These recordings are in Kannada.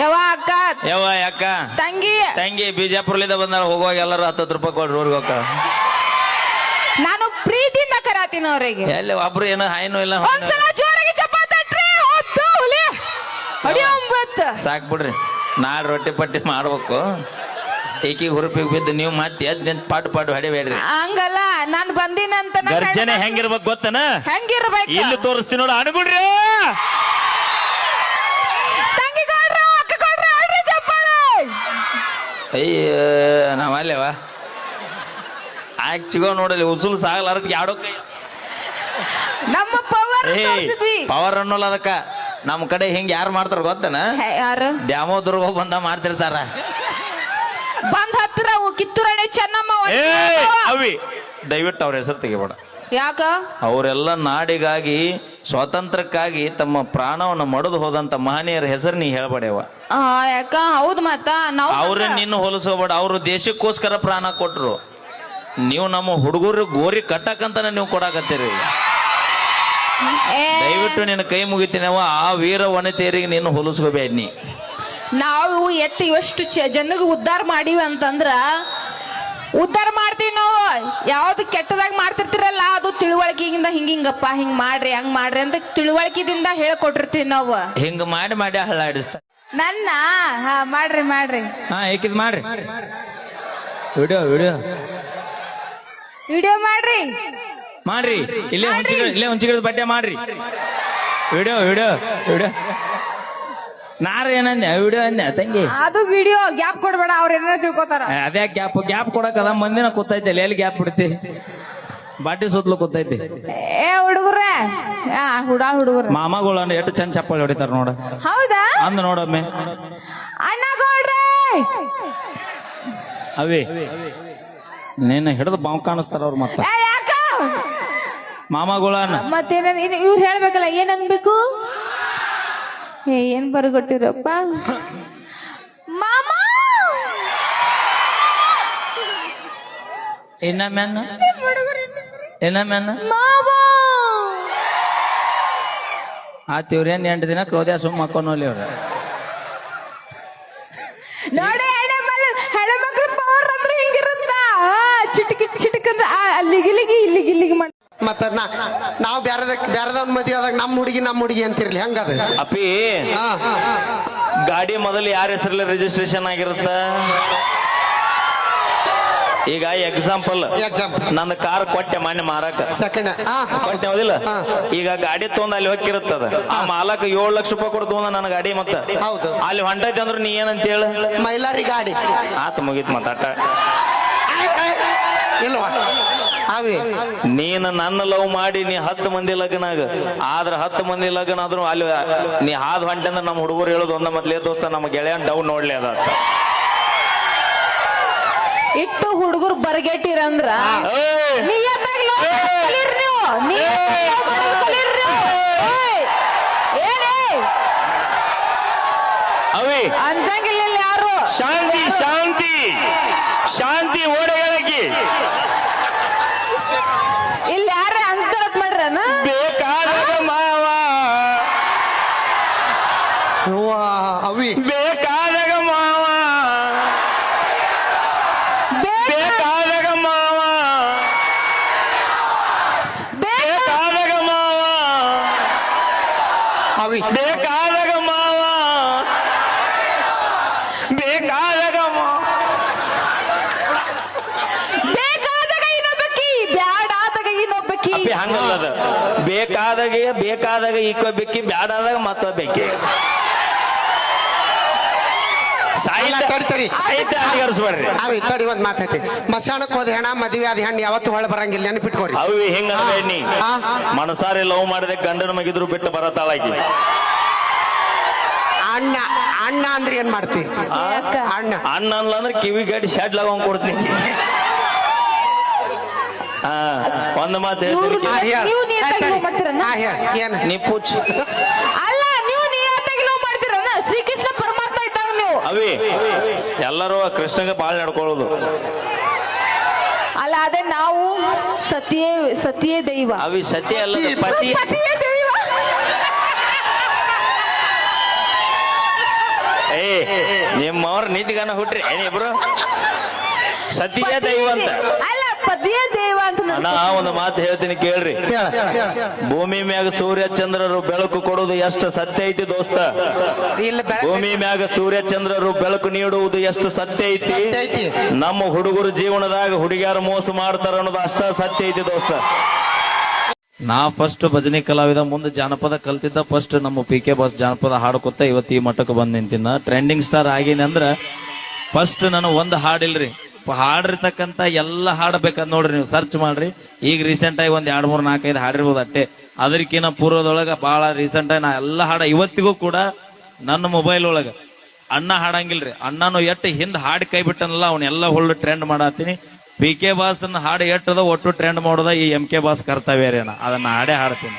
ಯಾವ ಅಕ್ಕ? ಯವ್ವ ಅಕ್ಕ? ತಂಗಿ? ತಂಗಿ ಬಿಜಾಪುರ್ಲಿಂದ ಬಂದಾಳ ಹೋಗುವಾಗ ಎಲ್ಲರೂ ಹತ್ತತ್ತು ರೂಪಾಯಿ ಕೊಡ್ರಿ ಊರಿಗೆ ಹೋಗ ನಾನು ಪ್ರೀತಿಯಿಂದ ಕರಾತೀನಿ ಅವ್ರಿಗೆ. ಎಲ್ಲಿ ಒಬ್ರು ಏನೋ ಹಾಯ್ನೂ ಇಲ್ಲ ಹೊಯ್ನೂ ಇಲ್ಲ. ಒಂದ್ಸಲ ಜೋರಾಗಿ ಚಪಾತಟ್ರಿ ಹೊತ್ತು ಹುಲಿ. ಅಡಿ ಒಂಬತ್ತು. ಸಾಕ್ ಬಿಡ್ರಿ. ನಾ ರೊಟ್ಟಿ ಪಟ್ಟಿ ಮಾಡ್ಬೇಕು. ಈಕಿಗೆ ಹುರುಪಿಗೆ ಬಿದ್ದು ನೀವು ಮತ್ತೆ ಎದ್ ನಿಂತ್ ಪಾಟು ಪಾಟು ಹೊಡಿಬೇಡ್ರಿ. ಹಂಗಲ್ಲ ನಾನ್ ಬಂದಿನಂತ ಗರ್ಜನೆ. ಹೆಂಗಿರ್ಬೇಕು ಗೊತ್ತನ? ಹೆಂಗಿರ್ಬೇಕು? ಇಲ್ಲಿ ತೋರಿಸ್ತೀನಿ ನೋಡು ಅನುಗುಣ್ರಿ ತಂಗಿ ಕೊಡ್ರ ಅಕ್ಕ ಕೊಡ್ರ ಹೊಡ್ರಿ ಚಪ್ಪಾಳೆ ಅಯ್ಯ ನಾವಲ್ಲೇವ ಆಕ್ ಸಿಗೋ ನೋಡಲಿ ಉಸುಲು ಸಾಗಲಾರದ್ ಯಾಡೋ ಕೈ. ನಮ್ಮ ಪವರ್ ಪವರ್ ಅನ್ನೋಲ್ಲ ಅದಕ್ಕ. ನಮ್ಮ ಕಡೆ ಹಿಂಗ್ ಯಾರು ಮಾಡ್ತಾರ ಗೊತ್ತನ? ಯಾರು? ದ್ಯಾಮೋದುರ್ಗ ಬಂದ ಮಾಡ್ತಿರ್ತಾರ. ಬಂದ್ ಹತ್ತಿರ ಅವು ಕಿತ್ತೂರಾಣಿ ಚೆನ್ನಮ್ಮ ಅವಿ. ದಯವಿಟ್ಟು ಅವ್ರ ಹೆಸರು ತೆಗಿಬೇಡ. ಯಾಕ? ಅವರೆಲ್ಲ ನಾಡಿಗಾಗಿ ಸ್ವಾತಂತ್ರ್ಯಕ್ಕಾಗಿ ತಮ್ಮ ಪ್ರಾಣವನ್ನು ಮಡದು ಹೋದಂತ ಮಹನೀಯರ ಹೆಸರು ನೀ ಹೇಳ್ಬೇಡವ ಆ, ಯಾಕ? ಹೌದ್ ಮತ್ತ ನಾವು ಅವ್ರ ನಿನ್ನ ಹೋಲಿಸೋಬೇಡ ಅವರು ದೇಶಕ್ಕೋಸ್ಕರ ಪ್ರಾಣ ಕೊಟ್ರು. ನೀವು ನಮ್ಮ ಹುಡುಗರು ಗೋರಿ ಕಟ್ಟಕಂತಾನೆ ನೀವು ಕೊಡಾಕತ್ತೀರಿ. ಏ, ದಯವಿಟ್ಟು ನಿನ್ನ ಕೈ ಮುಗಿತೀನವ ಆ ವೀರ ವನಿತೆಯರಿಗೆ ನೀನು ಹೋಲಿಸ್ಕೋಬೇಡ ನೀ. ನಾವು ಎತ್ತ ಎಷ್ಟು ಜನಗ ಉದ್ಧಾರ ಮಾಡೀವಿ ಅಂತಂದ್ರ ಉದ್ಧಾರ ಮಾಡ್ತೀವಿ ನಾವು. ಯಾವ್ದು ಕೆಟ್ಟದಾಗ ಹಿಂಗ ಹಿಂಗಿಂಗಪ್ಪ ಹಿಂಗ್ ಮಾಡ್ರಿ ಹಂಗ್ ಮಾಡ್ರಿ ಅಂತ ತಿಳುವಳಿಕೆದಿಂದ ಹೇಳ್ಕೊಟ್ಟಿರ್ತೀವಿ ನಾವು. ಹಿಂಗ ಮಾಡಿ ಮಾಡಿ ಹಳ್ಳಾಡಿಸ್ತ ನನ್ನ ಹಾ ಮಾಡ್ರಿ ಮಾಡ್ರಿ. ಹಾ ಏಕಿದ್ ಮಾಡ್ರಿ. Video video. ವಿಡಿಯೋ ಮಾಡ್ರಿ. ಮಾಡ್ರಿ. ಇಲ್ಲೇ ಇಲ್ಲೇ ಹುಂಚಿಗಿಡದ ಬಟ್ಟೆ ಮಾಡ್ರಿ. Video video video. ನಾರ ಏನಂದೆ ವಿಡಿಯೋ ಅಂದೆ ತಂಗಿ? ಅದು ವಿಡಿಯೋ ಗ್ಯಾಪ್ ಕೊಡ್ಬೇಡ ಅವ್ರ ಏನಾರ ತಿಳ್ಕೊತಾರ. ಅದೇ ಗ್ಯಾಪ್ ಗ್ಯಾಪ್ ಕೊಡಕಲ್ಲ ಮಂದಿನ ಕೂತೈತೆ ಎಲ್ಲಿ ಗ್ಯಾಪ್ ಬಿಡ್ತಿ? ಬಾಟಿ ಸುತ್ತಲು ಕೂತೈತಿ. ಏ ಹುಡುಗ್ರೆ. ಹುಡಾ ಹುಡುಗರು. ಮಾಮಗಳು ಎಷ್ಟು ಚಂದ ಚಪ್ಪಾಳಿ ಹೊಡಿತಾರ ನೋಡ. ಹೌದಾ? ಅಂದ್ ನೋಡಮ್ಮೆ. ಅಣ್ಣ ಕೊಡ್ರಿ. ಅವೇ ನಿನ್ನ ಹಿಡಿದು ಬಾವು ಕಾಣಿಸ್ತಾರ ಅವ್ರು ಮತ್ತ. ಮಾಮಗಳ ಮತ್ತೇನ ಇವ್ರು ಹೇಳ್ಬೇಕಲ್ಲ ಏನ್ ಅನ್ಬೇಕು? ಏ ಏನ್ ಬರ್ಗೊಟ್ಟಿರಪ್ಪ? ಮಾಮ! ಇನ್ನ ಮ್ಯಾನ ಮಾಮ ಆತ್ ಇವ್ರೇನ್ ಎಂಟು ದಿನ ಹೋದ ಸುಮ್ಮ ಹಾಕೋನೋಲಿ ಅವ್ರ ನೋಡಿ ಹೆಣ್ಮಕ್ಳು ಪವರ್ ಅಂದ್ರೆ ಹಿಂಗಿರುತ್ತ? ಚಿಟಕಿ ಚಿಟಕ್ ಅಂದ್ರೆ ಆ, ಅಲ್ಲಿಗೆ ಇಲ್ಲಿಗೆ ಇಲ್ಲಿಗೆ ಇಲ್ಲಿಗೆ ಮಾಡ್ ಮತ್ತ ನಾ ನಾವು ಬ್ಯಾರದ ಬ್ಯಾರದವ್ನ ಮದ್ವೆ ಆದಾಗ ನಮ್ಮ ಹುಡುಗಿ ನಮ್ಮ ಹುಡುಗಿ ಅಂತಿರ್ಲಿ ಹಂಗದ? ಅಪ್ಪಿ ಹಾ. ಗಾಡಿ ಮೊದಲು ಯಾರ ಹೆಸರಲ್ಲಿ ರಿಜಿಸ್ಟ್ರೇಷನ್ ಆಗಿರುತ್ತ? ಈಗ ಎಕ್ಸಾಂಪಲ್. ನನ್ನ ಕಾರ್ ಕೊಟ್ಟೆ ಮಾನ್ಯ ಮಾರಕ. ಸೆಕೆಂಡ್ ಕೊಟ್ಟೆ ಹೌದಿಲ್ಲ? ಈಗ ಗಾಡಿ ತೊಗೊಂಡ್ ಅಲ್ಲಿ ಹೋಗಿರುತ್ತದ ಆ ಮಾಲಕ ಏಳು ಲಕ್ಷ ರೂಪಾಯಿ ಕೊಡ್ತು ತೊಗೊಂಡ ನನ್ನ ಗಾಡಿ ಮತ್ತ. ಹೌದು. ಅಲ್ಲಿ ಹೊಂಟೈತಿ ಅಂದ್ರೆ ನೀ ಏನಂತ ಹೇಳಿ? ಮೈಲಾರಿ ಗಾಡಿ. ಆತ ಮುಗೀತ್ ಮತ್ತಾಟ. ಇಲ್ವಾ ನೀನು ನನ್ನ ಲವ್ ಮಾಡಿ ನೀ ಹತ್ತು ಮಂದಿ ಲಗ್ನಾಗ. ಆದ್ರ ಹತ್ತು ಮಂದಿ ಲಗ್ನ ಆದ್ರೂ ಅಲ್ಲಿ ನೀ ಹಾದ್ ಹೊಂಟೆ ಅಂದ್ರೆ ನಮ್ಮ ಹುಡುಗರು ಹೇಳೋದು ಒಂದ ಮೊದ್ಲೇ ದೋಸ್ತ ನಮ್ಮ ಗೆಳೆಯನ್ ಡೌನ್ ನೋಡ್ಲಿ ಅದ ನೀವು. ಹುಡುಗರ್ ಬರ್ಗೆಟ್ಟಿರಂದ್ರ? ಅವಿ. ಅಂಜಂಗಿಲ್ಲ ಇಲ್ಲಿ ಯಾರು? ಶಾಂತಿ ಶಾಂತಿ. ಶಾಂತಿ ಓಡಗಳಿಗೆ ಇಲ್ಲಿ ಯಾರ ಅಂತಾರತ್ ಮಾಡ್ರನ? ಬೇಕಾದ ಮಾವಾ. ಅವಿ. ಬೇಕಾದಾಗ ಬೇಕಾದಾಗ ಮಾವ. ಬೇಕಾದಾಗ ಮಾವ ಬೇಕಾದಾಗ ಇನ್ನೊಬ್ಬಕಿ ಬ್ಯಾಡಾದಾಗ ಇನ್ನೊಬ್ಬಕಿ. ಅಪ್ಪಿ ಹಂಗಲ್ಲದ ಬೇಕಾದಾಗ ಬೇಕಾದಾಗ ಈಕೊಬ್ಬೆಕ್ಕಿ ಬ್ಯಾಡಾದಾಗ ಮತ್ತೊಬ್ಬಕಿ. ಸಾಹಿತ್ಯ ಅವಿ ತಡಿ ಒಂದ್ ಮಾತೈತಿ ಮಸಾಣಕ್ ಹೋದ ಹೆಣ ಮದ್ವೆ ಆದ ಹೆಣ್ಣು ಯಾವತ್ತು ಹೊಳ ಬರಂಗಿಲ್ಲ ನೆನಪಿಟ್ಕೋರಿ ಹೆಂಗ್ ಹಿಂಗ ನೀ? ಆ? ಮನಸಾರಿ ಲವ್ ಮಾಡಿದೆ ಗಂಡನ ಮಗಿದ್ರು ಬಿಟ್ಟು ಬರತಾಳಾಗಿ ಅಣ್ಣ ಅಣ್ಣ ಅಂದ್ರೆ ಏನ್ ಮಾಡ್ತಿ? ಅಣ್ಣ. ಅಣ್ಣ ಅನ್ಲ ಅಂದ್ರೆ ಕಿವಿ ಗಡಿ ಶಾಡ್ ಲವಂಗ್ ಕೊಡ್ತೀನಿ. ಹಾ ಒಂದ್ ಮಾತು ಹೇಳ್ತೀನಿ. ನೀ ಹೇಳ್. ನೀವು ನೀಟಾಗಿ ತಡಿ. love ಮಾಡ್ತೀರನ್ನ? ಆ, ಹೇಳ್. ಏನ್ ನೀ ಪುಚ್ ಅಲ್ಲ ನೀವು ನಿಯತ್ತಾಗಿ ಲವ್ ಮಾಡ್ತೀರನ ಶ್ರೀಕೃಷ್ಣ ಪರಮಾತ್ಮ ಇದ್ದಾಗ ನೀವು ಅವಿ ಎಲ್ಲರೂ ಕೃಷ್ಣಗೆ ಬಾಳ್ ನಡ್ಕೊಳ್ಳೋದು. ಅಲ್ಲ ಅದೇ ನಾವು ಸತಿಯೇ ಸತಿಯೇ ದೈವ. ಅವಿ ಸತಿ ಅಲ್ಲ ಪತಿ. ಸತಿಯೇ ದೈವ. ಏ ನಿಮ್ಮವ್ರ ನೀತಿಗಾನ ಹುಟ್ರಿ. ಏನಿಬ್ರು ಸತಿಯ ದೈವ ಅಂತ. ಅಲ್ಲ ಪತಿಯ ದೇವ ಅಂತ ನಾ ಅಣ್ಣ ಒಂದು ಮಾತು ಹೇಳ್ತೀನಿ ಕೇಳ್ರಿ. ಭೂಮಿ ಮ್ಯಾಗ ಸೂರ್ಯ ಚಂದ್ರರು ಬೆಳಕು ಕೊಡುವುದು ಎಷ್ಟು ಸತ್ಯ ಐತಿ ದೋಸ್ತ? ಇಲ್ಲ ಭೂಮಿ ಮ್ಯಾಗ ಸೂರ್ಯ ಚಂದ್ರರು ಬೆಳಕು ನೀಡುವುದು ಎಷ್ಟು ಸತ್ಯ ಐತಿ? ನಮ್ಮ ಹುಡುಗರು ಜೀವನದಾಗ ಹುಡುಗಿಯರು ಮೋಸ ಮಾಡ್ತಾರ ಅನ್ನೋದು ಅಷ್ಟ ಸತ್ಯ ಐತಿ ದೋಸ್ತ. ನಾ ಫಸ್ಟ್ ಭಜನೆ ಕಲಾವಿದ ಮುಂದೆ ಜಾನಪದ ಕಲ್ತಿದ್ದ ಫಸ್ಟ್ ನಮ್ಮ ಪಿ ಕೆ ಬಾಸ್ ಜಾನಪದ ಹಾಡ್ಕೊತ ಇವತ್ತು ಈ ಮಟ್ಟಕ್ಕೆ ಬಂದ್ ನಿಂತಿನ ಟ್ರೆಂಡಿಂಗ್ ಸ್ಟಾರ್ ಆಗೀನಿ ಅಂದ್ರ ಫಸ್ಟ್ ನಾನು ಒಂದ್ ಹಾಡಿಲ್ರಿ. ಹಾಡಿರ್ತಕ್ಕಂತ ಎಲ್ಲ ಹಾಡಬೇಕಂತ ನೋಡ್ರಿ ನೀವು ಸರ್ಚ್ ಮಾಡ್ರಿ. ಈಗ ರೀಸೆಂಟ್ ಆಗಿ ಒಂದ್ ಎರಡ್, ಮೂರ್, ನಾಲ್ಕೈದು ಹಾಡಿರ್ಬೋದು ಅಟ್ಟೆ. ಅದಕ್ಕಿಂತ ಪೂರ್ವದೊಳಗ ಬಹಳ ರೀಸೆಂಟ್ ಆಗಿ ನಾ ಎಲ್ಲ ಹಾಡ ಇವತ್ತಿಗೂ ಕೂಡ ನನ್ನ ಮೊಬೈಲ್ ಒಳಗ. ಅಣ್ಣ ಹಾಡಂಗಿಲ್ರಿ. ಅಣ್ಣನು ಎಟ್ಟು ಹಿಂದ್ ಹಾಡ್ ಕೈ ಬಿಟ್ಟನಲ್ಲ ಅವನ್ನೆಲ್ಲ ಹುಳ್ಳು ಟ್ರೆಂಡ್ ಮಾಡತ್ತೀನಿ. ಪಿ ಕೆ ಬಾಸ್ ಹಾಡು ಎಟ್ಟದ ಒಟ್ಟು ಟ್ರೆಂಡ್ ಮಾಡೋದ ಈ ಎಂ ಕೆ ಬಾಸ್ ಕರ್ತವ್ಯರೇನ ಅದನ್ನ ಹಾಡೇ ಹಾಡ್ತೀನಿ.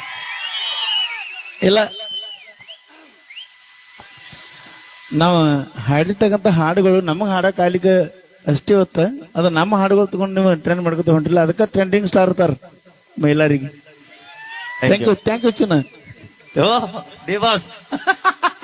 ಇಲ್ಲ. ನಾವು ಹಾಡಿರ್ತಕ್ಕಂಥ ಹಾಡುಗಳು ನಮಗೆ ಹಾಡೋ ಆಗ್ಲಿಕ್ಕೆ ಅಷ್ಟೇ ಹೊತ್ತ ಅದು ನಮ್ಮ ಹಾಡುಗಳು ತಗೊಂಡು ನೀವು ಟ್ರೆಂಡ್ ಮಾಡ್ಕೊತ ಹೊಂಟಿಲ್ಲ ಅದಕ್ಕೆ ಟ್ರೆಂಡಿಂಗ್ ಸ್ಟಾರ್ ಇರ್ತಾರ ಮಹಿಳಾರಿಗೆ. ಥ್ಯಾಂಕ್ ಯು ಥ್ಯಾಂಕ್ ಯು ಚಿನ್ನ. ಓ ಬಾಸ್